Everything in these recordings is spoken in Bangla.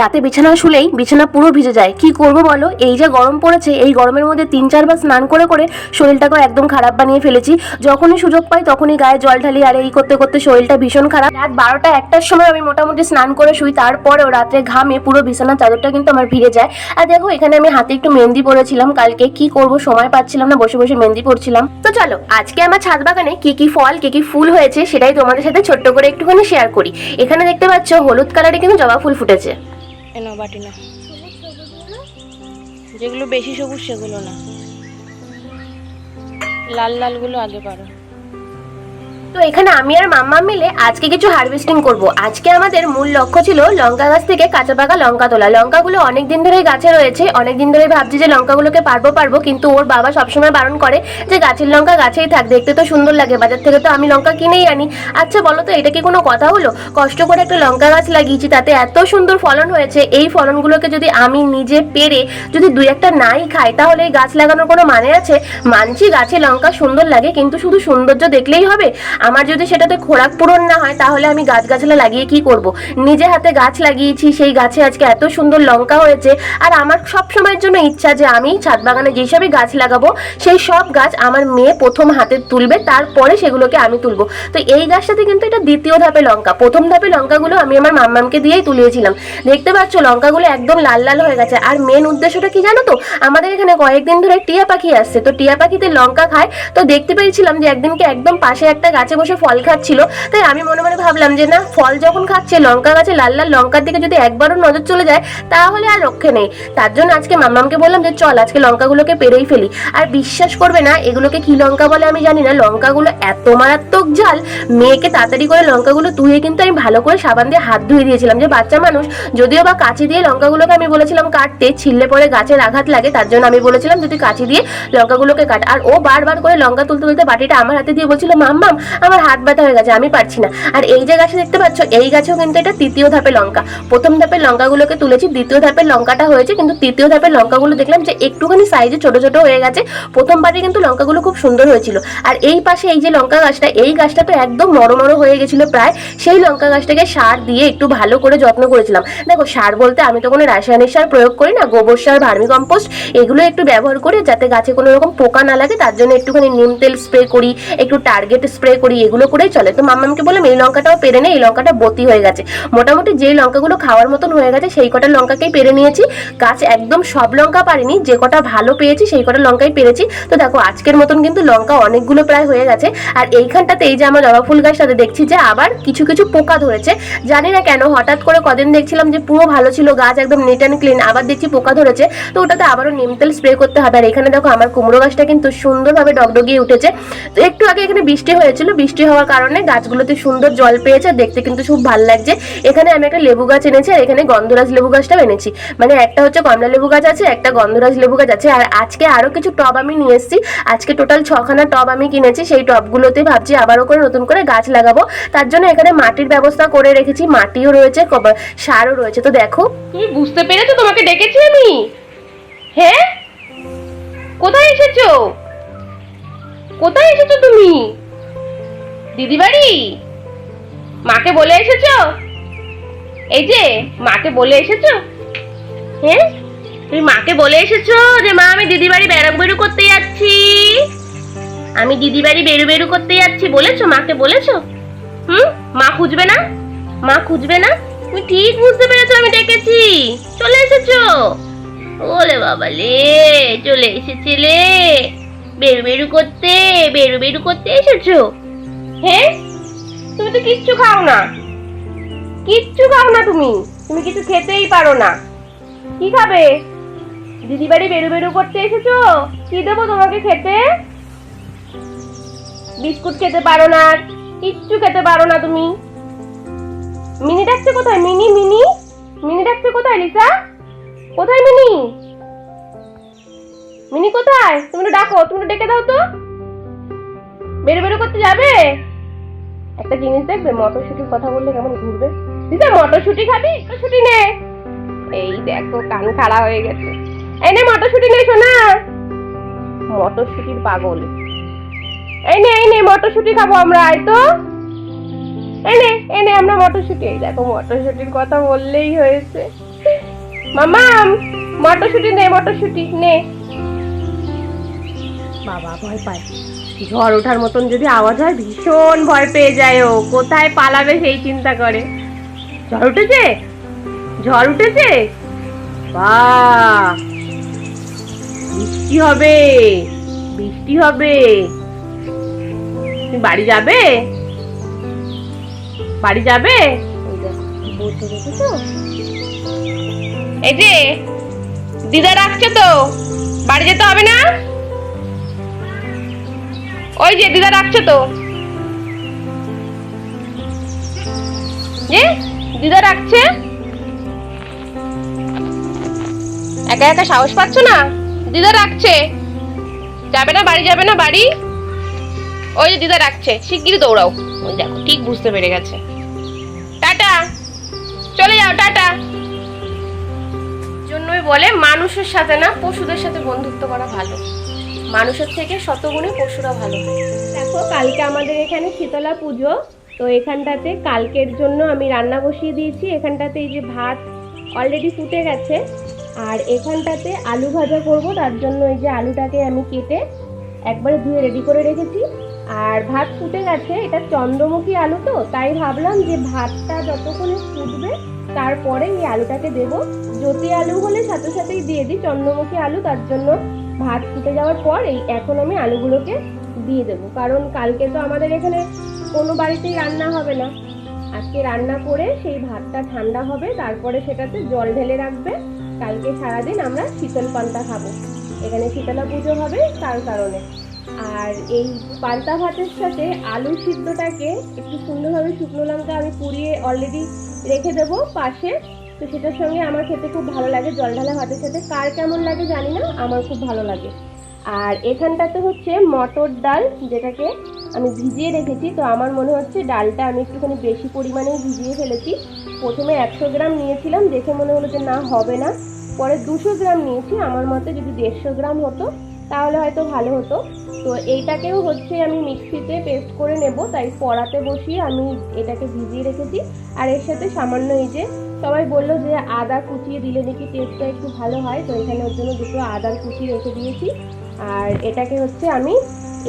রাতে বিছানা শুলেই বিছানা পুরো ভিজে যায়। কি করব বলো? এই যে গরম পড়েছে, এই গরমের মধ্যে তিন চারবার স্নান করে করে শরীরটাকে একদম খারাপ বানিয়ে ফেলেছি। যখনই সুযোগ পাই তখনই গায়ে জল ঢালি আর এই করতে করতে শরীরটা ভীষণ খারাপ। রাত বারোটা একটার সময় আমি মোটামুটি স্নান করে শুই, তারপরেও রাত্রে ঘামে পুরো বিছানার চাদরটা কিন্তু আমার ভিড়ে যায়। আর দেখো, এখানে আমি হাতে একটু মেহেন্দি পরেছিলাম, কালকে কি করব সময় পাচ্ছিলাম না, বসে বসে মেহেন্দি পড়ছিলাম তো চলো, আজকে আমার ছাদ বাগানে কি কি ফল, কি কি ফুল হয়েছে সেটাই তোমাদের সাথে ছোট্ট করে একটুখানি শেয়ার করি। এখানে দেখতে পাচ্ছ, হলুদ কালারে কিন্তু জবা ফুল ফুটেছে। এনো বাটি না। যেগুলো বেশি সবুজ সেগুলো না। লাল লালগুলো আগে পারো। তো এখানে আমি আর মাম্মা মিলে আজকে কিছু হারভেস্টিং করব। আজকে আমাদের মূল লক্ষ্য ছিল লঙ্কা গাছ থেকে কাঁচা পাকা লঙ্কা তোলা। লঙ্কাগুলো অনেক দিন ধরে গাছে রয়েছে। অনেক দিন ধরে ভাবছি যে লঙ্কাগুলোকে পারব পারব, কিন্তু ওর বাবা সবসময় বারণ করে যে গাছের লঙ্কা গাছেই থাক, দেখতে তো সুন্দর লাগে। বাজার থেকে তো আমি লঙ্কা কিনেই আনি। আচ্ছা বলো তো, এটা কি কোনো কথা হলো? কষ্ট করে একটা লঙ্কা গাছ লাগিয়েছি, তাতে এত সুন্দর ফলন হয়েছে। এই ফলনগুলোকে যদি আমি নিজে পেরে যদি দুই একটা নাই খাই, তাহলে এই গাছ লাগানোর কোনো মানে আছে? মানছি গাছে লঙ্কা সুন্দর লাগে, কিন্তু শুধু সৌন্দর্য দেখলেই হবে? আমার যদি সেটাতে খোরাক পূরণ না হয়, তাহলে আমি গাছ গাছগাছলা লাগিয়ে কি করব? নিজে হাতে গাছ লাগিয়েছি, সেই গাছে আজকে এত সুন্দর লঙ্কা হয়েছে, আর আমার সব সময়ের জন্য ইচ্ছা যে আমি ছাদ বাগানে যেসবই গাছ লাগাবো, সেই সব গাছ আমার মেয়ে প্রথম হাতে তুলবে, তারপরে সেগুলোকে আমি তুলবো। তো এই গাছটাতে কিন্তু এটা দ্বিতীয় ধাপে লঙ্কা, প্রথম ধাপে লঙ্কাগুলো আমি আমার মাম্মামকে দিয়েই তুলিয়েছিলাম। দেখতে পাচ্ছ, লঙ্কাগুলো একদম লাল লাল হয়ে গেছে, আর মেন উদ্দেশ্যটা কি জানো তো? আমাদের এখানে কয়েকদিন ধরে টিয়া পাখি আসছে, তো টিয়া পাখিতে লঙ্কা খায়, তো দেখতে পেয়েছিলাম যে একদিনকে একদম পাশে একটা গাছে বসে ফল খাচ্ছিল, তাই আমি মনে মনে ভাবলাম যে না, ফল যখন খাচ্ছে, লঙ্কা গাছে লাল লাল লঙ্কার দিকে যদি একবারও নজর চলে যায়, তাহলে আর রক্ষে নেই। তার জন্য আজকে মাম্মামকে বললাম যে, চল আজকে লঙ্কাগুলোকে পেরেই ফেলি। আর বিশ্বাস করবে না, এগুলোকে কি লঙ্কা বলে আমি জানি না, লঙ্কাগুলো এত মারাত্মক জাল মেয়েকে তাড়াতাড়ি করে লঙ্কাগুলো ধুয়ে কিন্তু আমি ভালো করে সাবান দিয়ে হাত ধুয়ে দিয়েছিলাম। যে বাচ্চা মানুষ, যদিও বা কাঁচি দিয়ে লঙ্কাগুলোকে আমি বলেছিলাম কাটতে ছিললে পরে গাছের আঘাত লাগে, তার জন্য আমি বলেছিলাম যদি কাঁচি দিয়ে লঙ্কাগুলোকে কাট। আর ও বারবার করে লঙ্কা তুলতে তুলতে বাটিটা আমার হাতে দিয়ে বলছিল, মাম্মাম আমার হাত ব্যথা হয়ে গেছে, আমি পারছি না। আর এই যে গাছে দেখতে পাচ্ছ, এই গাছেও কিন্তু এটা তৃতীয় ধাপে লঙ্কা। প্রথম ধাপের লঙ্কাগুলোকে তুলেছি, দ্বিতীয় ধাপের লঙ্কাটা হয়েছে, কিন্তু তৃতীয় ধাপের লঙ্কাগুলো দেখলাম যে একটুখানি সাইজে ছোট ছোট হয়ে গেছে। প্রথমবারে কিন্তু লঙ্কাগুলো খুব সুন্দর হয়েছিল। আর এই পাশে এই যে লঙ্কা গাছটা, এই গাছটা তো একদম নরম মরো হয়ে গেছিল প্রায়। সেই লঙ্কা গাছটাকে সার দিয়ে একটু ভালো করে যত্ন করেছিলাম। দেখো, সার বলতে আমি তো কোনো রাসায়নিক সার প্রয়োগ করি না, গোবর সার ভার্মি কম্পোস্ট এগুলো একটু ব্যবহার করে যাতে গাছে কোনো রকম পোকা না লাগে, তার জন্য একটুখানি নিম তেল স্প্রে করি, একটু টার্গেট স্প্রে করি। এগুলো করেই চলে। তো মাম্মামকে বললাম, এই লঙ্কাটাও পেরে নেই এই লঙ্কাটা বতি হয়ে গেছে। মোটামুটি যেই লঙ্কাগুলো খাওয়ার মতন হয়ে গেছে, সেই কটা লঙ্কাকেই পেরে নিয়েছি। গাছ একদম সব লঙ্কা পারিনি, যে কটা ভালো পেয়েছি, সেই কটা লঙ্কাই পেরেছি। তো দেখো, আজকের মতন কিন্তু লঙ্কা অনেকগুলো প্রায় হয়ে গেছে। আর এইখানটাতে এই যে আমার জবা ফুল গাছটাতে দেখছি যে আবার কিছু কিছু পোকা ধরেছে। জানি না কেন, হঠাৎ করে কদিন দেখছিলাম যে পুরো ভালো ছিল, গাছ একদম নেট অ্যান্ড ক্লিন আবার দেখছি পোকা ধরেছে। তো ওটাতে আবারও নিম তেল স্প্রে করতে হবে। আর এখানে দেখো, আমার কুমড়ো গাছটা কিন্তু সুন্দরভাবে ডগডগিয়ে উঠেছে। তো একটু আগে এখানে বৃষ্টি হয়েছিল বৃষ্টি হওয়ার কারণে গাছগুলোতে সুন্দর জল পেয়েছে, দেখতে কিন্তু খুব ভালো লাগছে। এখানে আমি একটা লেবু গাছ এনেছি আর এখানে গন্ধরাজ লেবু গাছটাও এনেছি। মানে একটা হচ্ছে কমলা লেবু গাছ আছে, একটা গন্ধরাজ লেবু গাছ আছে। আর আজকে আরও কিছু টব আমি নিয়ে এসেছি। আজকে টোটাল ছখানা টব আমি কিনেছি, সেই টবগুলোতে ভাবছি আবারও করে নতুন করে গাছ লাগাবো। তার জন্য এখানে মাটির ব্যবস্থা করে রেখেছি, মাটিও রয়েছে সারও রয়েছে। তো দেখো। তুমি বুঝতে পেরেছ? তোমাকে ডেকেছি আমি। হ্যাঁ? কোথায় এসেছ? কোথায় এসেছ তুমি? দিদি বাড়ি মাকে বলে এসেছ? এই যে, মাকে বলে এসেছ? হ্যাঁ? তুমি মাকে বলে এসেছ যে, মা, আমি দিদি বাড়ি বেড়াম বেরু করতে যাচ্ছি। আমি দিদি বাড়ি বেরু বেরু করতে যাচ্ছি, বলেছ? মাকে বলেছ? হুম? মা খুঁজবে না? মা খুঁজবে না? তুমি ঠিক বুঝতে পেরেছ, আমি ডেকেছি। চলে এসেছ? ওলে বাবা লে, চলে এসেছিলে। বেরু বেরু করতে বেরু বেরু করতে এসেছ? হ্যাঁ তুমি তো কিচ্ছু খাও না। কিচ্ছু খাও না তুমি। তুমি কিছু খেতেই পারো না। কি খাবে? দিদি বাড়ি বেরু বেরু করতে এসেছ? কি দেবো তোমাকে খেতে? বিস্কুট খেতে পারো না, কিচ্ছু খেতে পারো না তুমি। মিনি ডাকছে কোথায়? Mini mini? মিনি ডাকছে কোথায়, লিসা? কোথায় মিনি? মিনি কোথায়? তুমি ডাকো, তুমি ডেকে দাও তো। বেরো বেরো করতে যাবে? একটা জিনিস দেখবে, মটরশুটির কথা বললে কেমন ঘুরবে? লিসা, মটরশুটি খাবি? মটরশুটি নে। এই দেখো, কান খাড়া হয়ে গেছে। এই নে, মটরশুটি নে শোনা মটরশুটির পাগল। এই নে এই নে, মটরশুটি খাব আমরা, আয় তো। এনে এনে আমরা মটরশুঁটি। এই দেখো, মটরশুঁটির কথা বললেই হয়েছে। মামাম মটরশুঁটি নে মটরশুঁটি নে। বাবা, ভয় পায়। ঝড় ওঠার মতন যদি আওয়াজ হয়, ভীষণ ভয় পেয়ে যায় ও। কোথায় পালাবে সেই চিন্তা করে? ঝড় উঠেছে? ঝড় উঠেছে? বাহ! বৃষ্টি হবে বৃষ্টি হবে। তুমি বাড়ি যাবে? বাড়ি যাবে? এই যে, দিদা রাখছে তো, বাড়ি যেতে হবে না? ওই যে দিদা রাখছে তো। যে দিদা রাখছে একা একা সাহস পাচ্ছ না? দিদা রাখছে যাবে না, বাড়ি যাবে না, বাড়ি? ওই যে দিদা রাখছে শিগগিরই দৌড়াও। ওই দেখো, ঠিক বুঝতে পেরে গেছে। টাটা। চলে যাও, টাটা। জন্যই বলে মানুষের সাথে না, পশুদের সাথে বন্ধুত্ব করা ভালো। মানুষের থেকে শতগুণে পশুরা ভালো। দেখো, কালকে আমাদের এখানে শীতলা পুজো, তো এখানটাতে কালকের জন্য আমি রান্না বসিয়ে দিয়েছি। এখানটাতে এই যে ভাত অলরেডি ফুটে গেছে, আর এখানটাতে আলু ভাজা করব। তার জন্য এই যে আলুটাকে আমি কেটে একবারে ধুয়ে রেডি করে রেখেছি। আর ভাত ফুটে গেছে, এটা চন্দ্রমুখী আলু তো, তাই ভাবলাম যে ভাতটা যতক্ষণে ফুটবে, তারপরে এই আলুটাকে দেব। জ্যোতি আলু হলে সাথে সাথেই দিয়ে দিই। চন্দ্রমুখী আলু, তার জন্য ভাত ফুটে যাওয়ার পর এই এখন আমি আলুগুলোকে দিয়ে দেবো। কারণ কালকে তো আমাদের এখানে কোনো বাড়িতেই রান্না হবে না। আজকে রান্না করে সেই ভাতটা ঠান্ডা হবে, তারপরে সেটাতে জল ঢেলে রাখবে। কালকে সারাদিন আমরা শীতল পান্তা খাব। এখানে শীতলা পুজো হবে তার কারণে। আর এই পান্তা ভাতের সাথে আলু সিদ্ধটাকে একটু সুন্দরভাবে শুকনো লঙ্কা আমি পুড়িয়ে অলরেডি রেখে দেবো পাশে। তো সেটার সঙ্গে আমার খেতে খুব ভালো লাগে, জল ঢালা ভাতের সাথে। কার কেমন লাগে জানি না, আমার খুব ভালো লাগে। আর এখানটাতে হচ্ছে মটর ডাল, যেটাকে আমি ভিজিয়ে রেখেছি। তো আমার মনে হচ্ছে ডালটা আমি একটুখানি বেশি পরিমাণেই ভিজিয়ে ফেলেছি। প্রথমে একশো গ্রাম নিয়েছিলাম, দেখে মনে হলো যে না, হবে না। পরে দুশো গ্রাম নিয়েছি, আমার মতে যদি দেড়শো গ্রাম হতো, তাহলে হয়তো ভালো হতো। তো এইটাকেও হচ্ছে আমি মিক্সিতে পেস্ট করে নেব, তাই কড়াতে বসিয়ে আমি এটাকে ভিজিয়ে রেখেছি। আর এর সাথে সামান্য এই যে সবাই বলল যে আদা কুচিয়ে দিলে নাকি টেস্টটা একটু ভালো হয়, তো এখানে ওর জন্য দুটো আদার কুচি রেখে দিয়েছি। আর এটাকে হচ্ছে আমি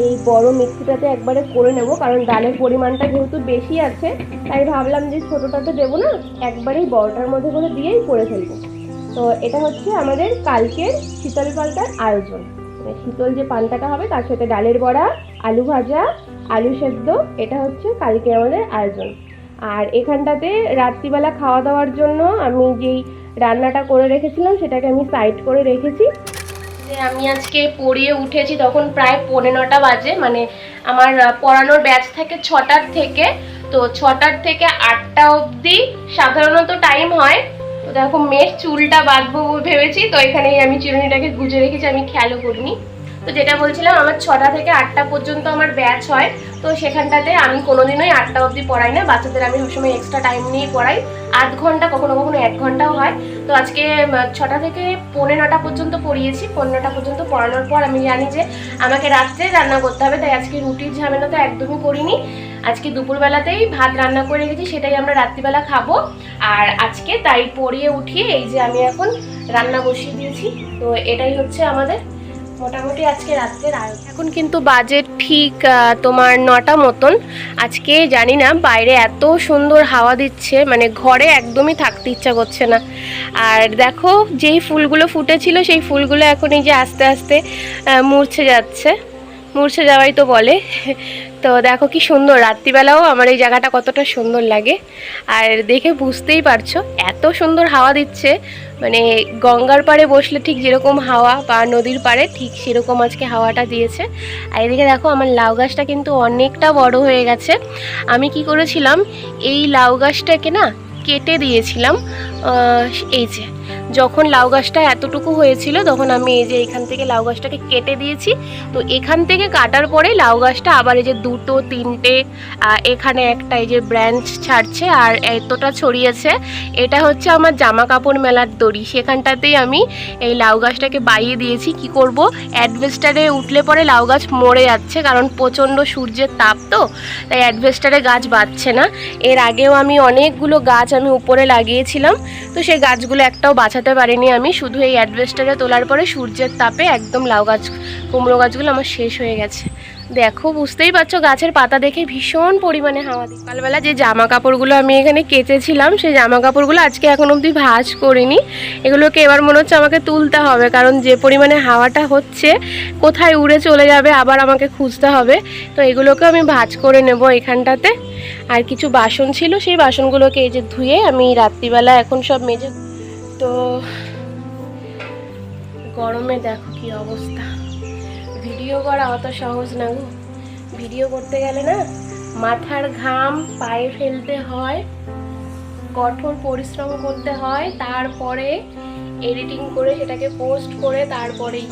এই বড় মিক্সিটাতে একবারে করে নেব, কারণ ডালের পরিমাণটা যেহেতু বেশি আছে, তাই ভাবলাম যে ছোটোটাতে দেবো না, একবারেই বড়টার মধ্যে করে দিয়েই করে ফেলব। তো এটা হচ্ছে আমাদের কালকের শীতল পাল্টার আয়োজন। মানে শীতল যে পান্তাটা হবে, তার সাথে ডালের বড়া, আলু ভাজা, আলু সেদ্ধ, এটা হচ্ছে কালকে আমাদের আয়োজন। আর এখানটাতে রাত্রিবেলা খাওয়া দাওয়ার জন্য আমি যেই রান্নাটা করে রেখেছিলাম, সেটাকে আমি সাইড করে রেখেছি। যে আমি আজকে পড়িয়ে উঠেছি তখন প্রায় পৌনে নটা বাজে মানে আমার পড়ানোর ব্যাচ থাকে ছটার থেকে। তো ছটার থেকে আটটা অবধি সাধারণত টাইম হয়। তো দেখো, মেয়ের চুলটা বাঁধবো ভেবেছি, তো এখানেই আমি চিরুনিটাকে গুজে রেখেছি, আমি খেয়ালও করিনি। তো যেটা বলছিলাম, আমার ছটা থেকে আটটা পর্যন্ত আমার ব্যাচ হয়। তো সেখানটাতে আমি কোনোদিনই আটটা অবধি পড়াই না, বাচ্চাদের আমি সবসময় এক্সট্রা টাইম নিয়ে পড়াই। আধ ঘণ্টা, কখনো কখনো এক ঘন্টাও হয়। তো আজকে ছটা থেকে পৌনে নটা পর্যন্ত পড়িয়েছি। পৌনে নটা পর্যন্ত পড়ানোর পর আমি জানি যে আমাকে রাত্রে রান্না করতে হবে, তাই আজকে রুটির ঝামেলা তো একদমই করিনি। আজকে দুপুরবেলাতেই ভাত রান্না করে রেখেছি, সেটাই আমরা রাত্রিবেলা খাব। আর আজকে তাই পড়িয়ে উঠিয়ে এই যে আমি এখন রান্না বসিয়ে দিয়েছি। তো এটাই হচ্ছে আমাদের মোটামুটি আজকে রাত্রের আয়োজন। এখন কিন্তু বাজেট ঠিক তোমার নটা মতন। আজকে জানি না, বাইরে এত সুন্দর হাওয়া দিচ্ছে মানে ঘরে একদমই থাকতে ইচ্ছা করছে না। আর দেখো, যেই ফুলগুলো ফুটেছিল, সেই ফুলগুলো এখন এই যে আস্তে আস্তে মূর্ছে যাচ্ছে। মূর্ছে যাওয়াই তো বলে। তো দেখো কি সুন্দর, রাত্রিবেলাও আমার এই জায়গাটা কতটা সুন্দর লাগে। আর দেখে বুঝতেই পারছ, এত সুন্দর হাওয়া দিচ্ছে। মানে গঙ্গার পাড়ে বসলে ঠিক যেরকম হাওয়া বা নদীর পাড়ে ঠিক সেরকম আজকে হাওয়াটা দিয়েছে। আর এদিকে দেখো আমার লাউ গাছটা কিন্তু অনেকটা বড় হয়ে গেছে। আমি কি করেছিলাম, এই লাউ গাছটাকে না কেটে দিয়েছিলাম এই যে যখন লাউ গাছটা এতটুকু হয়েছিল, তখন আমি এই যে এখান থেকে লাউ গাছটাকে কেটে দিয়েছি। তো এখান থেকে কাটার পরে লাউ গাছটা আবার এই যে দুটো, তিনটে এখানে একটা এই যে ব্রাঞ্চ ছাড়ছে আর এতটা ছড়িয়েছে। এটা হচ্ছে আমার জামা কাপড় মেলার দড়ি। সেখানটাতেই আমি এই লাউ গাছটাকে বাইয়ে দিয়েছি। কি করব? অ্যাডভেস্টারে উঠলে পরে লাউ গাছ মরে যাচ্ছে, কারণ প্রচণ্ড সূর্যের তাপ তো, তাই অ্যাডভেস্টারে গাছ বাঁচছে না। এর আগেও আমি অনেকগুলো গাছ আমি উপরে লাগিয়েছিলাম। তো সেই গাছগুলো একটাও বাঁচাতে পারিনি আমি। শুধু এই অ্যাডভেস্টারে তোলার পরে সূর্যের তাপে একদম লাউ গাছ, কুমড়ো গাছগুলো আমার শেষ হয়ে গেছে। দেখো, বুঝতেই পারছ, গাছের পাতা দেখে ভীষণ পরিমাণে হাওয়া দিই সকালবেলা যে জামা কাপড়গুলো আমি এখানে কেচেছিলাম, সেই জামা কাপড়গুলো আজকে এখন অবধি ভাজ করিনি। এগুলোকে এবার মনে হচ্ছে আমাকে তুলতে হবে, কারণ যে পরিমাণে হাওয়াটা হচ্ছে, কোথায় উড়ে চলে যাবে আবার আমাকে খুঁজতে হবে। তো এগুলোকে আমি ভাজ করে নেব এখানটাতে। আর কিছু বাসন ছিল, সেই বাসনগুলোকে এই যে ধুয়ে আমি রাত্রিবেলা এখন সব মেজে তো গরমে দেখো কি অবস্থা। ভিডিও করা অত সহজ না গো। ভিডিও করতে গেলে না মাথার ঘাম পায়ে ফেলতে হয়, কঠোর পরিশ্রম করতে হয়, তারপরে এডিটিং করে সেটাকে পোস্ট করে তারপরেই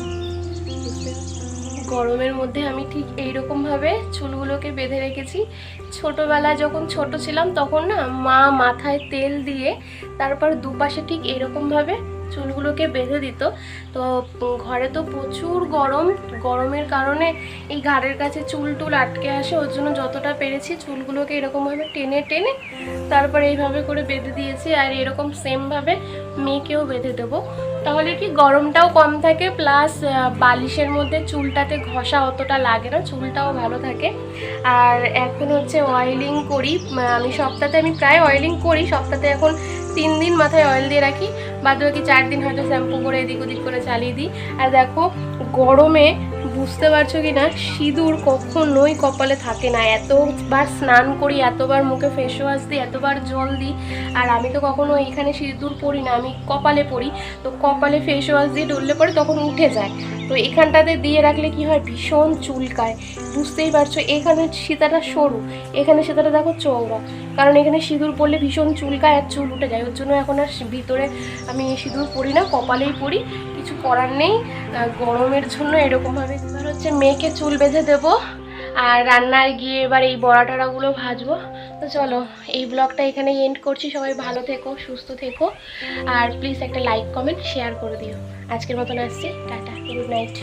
গরমের মধ্যে আমি ঠিক এইরকমভাবে চুলগুলোকে বেঁধে রেখেছি। ছোটোবেলায় যখন ছোট ছিলাম তখন না মা মাথায় তেল দিয়ে তারপর দুপাশে ঠিক এরকম ভাবে চুলগুলোকে বেঁধে দিত। তো ঘরে তো প্রচুর গরম, গরমের কারণে এই ঘাড়ের কাছে চুল টুল আটকে আসে, ওর জন্য যতটা পেরেছি চুলগুলোকে এরকমভাবে টেনে টেনে তারপর এইভাবে করে বেঁধে দিয়েছি। আর এরকম সেমভাবে মেয়েকেও বেঁধে দেবো। তাহলে কি গরমটাও কম থাকে প্লাস বালিশের মধ্যে চুলটাতে ঘষা অতটা লাগে না, চুলটাও ভালো থাকে। আর এখন হচ্ছে অয়েলিং করি আমি সপ্তাহে আমি প্রায় অয়েলিং করি সপ্তাহে এখন তিন দিন মাথায় অয়েল দিয়ে রাখি বাদ বাকি চার দিন হয়তো শ্যাম্পু করে এদিক ওদিক করে চালিয়ে দিই। আর দেখো, গরমে বুঝতে পারছ কি না সিঁদুর কখনোই কপালে থাকে না। এতবার স্নান করি, এতবার মুখে ফেস ওয়াশ দিই, এতবার জল দিই, আর আমি তো কখনো এখানে সিঁদুর পরি না, আমি কপালে পরি। তো কপালে ফেস ওয়াশ দিয়ে ডললে পরে তখন উঠে যায়। তো এখানটাতে দিয়ে রাখলে কি হয়? ভীষণ চুলকায়। বুঝতেই পারছ? এখানে সীতাটা সরু। এখানে সীতাটা দেখো চৌড়া কারণ এখানে সিঁদুর পরলে ভীষণ চুলকায় আর চুল উঠে যায়। ওর জন্য এখন আর ভিতরে আমি সিঁদুর পরি না, কপালেই পরি। কিছু করার নেই। গরমের জন্য এরকমভাবে এবার হচ্ছে মেয়েকে চুল বেঁধে দেবো। আর রান্নায় গিয়ে এবার এই বড়া টড়াগুলো ভাজবো। তো চলো, এই ব্লগটা এখানেই এন্ড করছি। সবাই ভালো থেকো, সুস্থ থেকো। আর প্লিজ একটা লাইক কমেন্ট শেয়ার করে দিও। আজকের মতন আসছি টাটা গুড নাইট